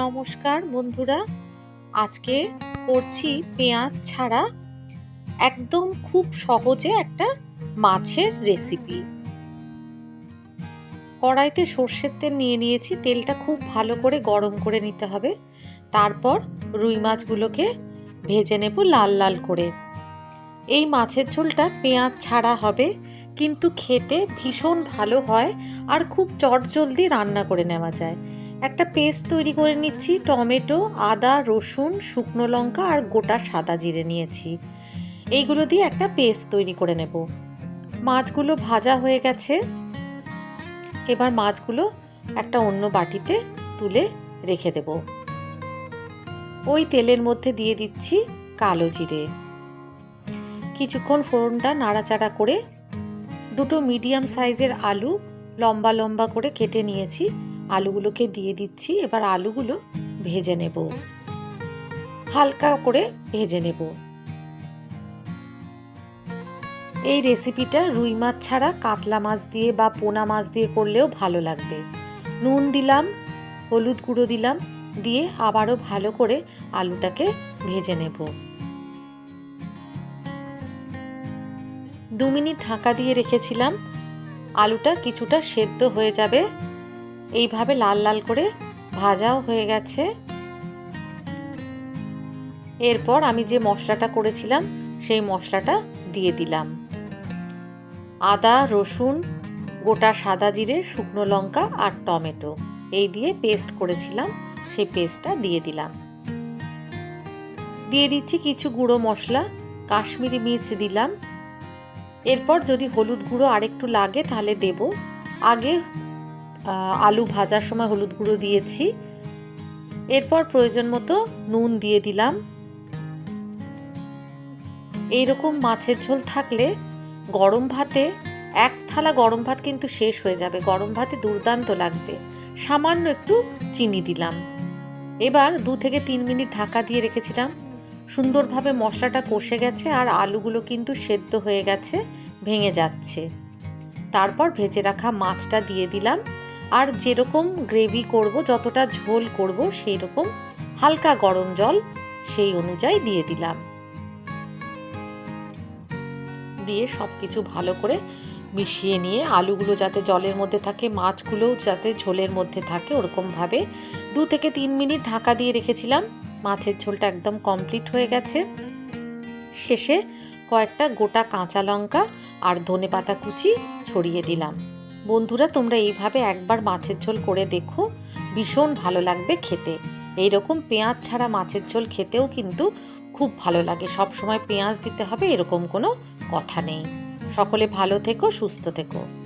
নমস্কার বন্ধুরা। আজকে করছি পেঁয়াজ ছাড়া একদম খুব সহজে একটা মাছের রেসিপি কড়াইতে সর্ষের তেল নিয়ে নিয়েছি, তেলটা খুব ভালো করে গরম করে নিতে হবে। তারপর রুই মাছগুলোকে ভেজে নেব লাল লাল করে। এই মাছের ঝোলটা পেঁয়াজ ছাড়া হবে, কিন্তু খেতে ভীষণ ভালো হয় আর খুব চটজলদি রান্না করে নেওয়া যায়। একটা পেস্ট তৈরি করে নিচ্ছি, টমেটো, আদা, রসুন, শুকনো লঙ্কা আর গোটা সাদা জিরে নিয়েছি। এইগুলো দিয়ে একটা পেস্ট তৈরি করে নেব। মাছগুলো ভাজা হয়ে গেছে। এবার মাছগুলো একটা অন্য বাটিতে তুলে রেখে দেব। ওই তেলের মধ্যে দিয়ে দিচ্ছি কালো জিরে। কিছুক্ষণ ফোড়নটা নাড়াচাড়া করে দুটো মিডিয়াম সাইজের আলু লম্বা লম্বা করে কেটে নিয়েছি। আলুগুলোকে দিয়ে দিচ্ছি, এবার আলুগুলো ভেজে নেব। হালকা করে ভেজে নেব। এই রেসিপিটা রুই মাছ ছাড়া কাতলা মাছ দিয়ে বা পোনা মাছ দিয়ে করলেও ভালো লাগবে। নুন দিলাম, হলুদ গুঁড়ো দিলাম, দিয়ে আবারও ভালো করে আলুটাকে ভেজে নেব। দু মিনিট ঢাকা দিয়ে রেখেছিলাম। আলুটা কিছুটা সেদ্ধ হয়ে যাবে। এইভাবে লাল লাল করে ভাজাও হয়ে গেছে। এরপর আমি যে মশলাটা করেছিলাম, সেই মশলাটা দিয়ে দিলাম। আদা, রসুন, গোটা সাদা জিরে, শুকনো লঙ্কা আর টমেটো এই দিয়ে পেস্ট করেছিলাম, সেই পেস্টটা দিয়ে দিলাম। দিয়ে দিচ্ছি কিছু গুঁড়ো মশলা, কাশ্মীরি মির্চ দিলাম। এরপর যদি হলুদ গুঁড়ো আরেকটু লাগে তাহলে দেব। আগে আলু ভাজার সময় হলুদ গুঁড়ো দিয়েছি। এরপর প্রয়োজন মতো নুন দিয়ে দিলাম। এইরকম মাছের ঝোল থাকলে গরম ভাতে, এক থালা গরম ভাত কিন্তু শেষ হয়ে যাবে। গরম ভাতে দুর্দান্ত লাগবে। সামান্য একটু চিনি দিলাম। এবার দু থেকে তিন মিনিট ঢাকা দিয়ে রেখেছিলাম। সুন্দরভাবে মশলাটা কষে গেছে আর আলুগুলো কিন্তু সেদ্ধ হয়ে গেছে, ভেঙে যাচ্ছে। তারপর ভেজে রাখা মাছটা দিয়ে দিলাম। আর যেরকম গ্রেভি করব, যতটা ঝোল করব সেই রকম হালকা গরম জল সেই অনুযায়ী দিয়ে দিলাম। দিয়ে সব কিছু ভালো করে মিশিয়ে নিয়ে, আলুগুলো যাতে জলের মধ্যে থাকে মাছগুলোও যাতে ঝোলের মধ্যে থাকে, ওরকমভাবে দু থেকে তিন মিনিট ঢাকা দিয়ে রেখেছিলাম। মাছের ঝোলটা একদম কমপ্লিট হয়ে গেছে। শেষে কয়েকটা গোটা কাঁচা লঙ্কা আর ধনে পাতা কুচি ছড়িয়ে দিলাম। বন্ধুরা, তোমরা এইভাবে একবার মাছের ঝোল করে দেখো। ভীষণ ভালো লাগবে খেতে। এইরকম পেঁয়াজ ছাড়া মাছের ঝোল খেতেও কিন্তু খুব ভালো লাগে। সব সময় পেঁয়াজ দিতে হবে, এরকম কোনো কথা নেই। সকলে ভালো থেকো, সুস্থ থেকো।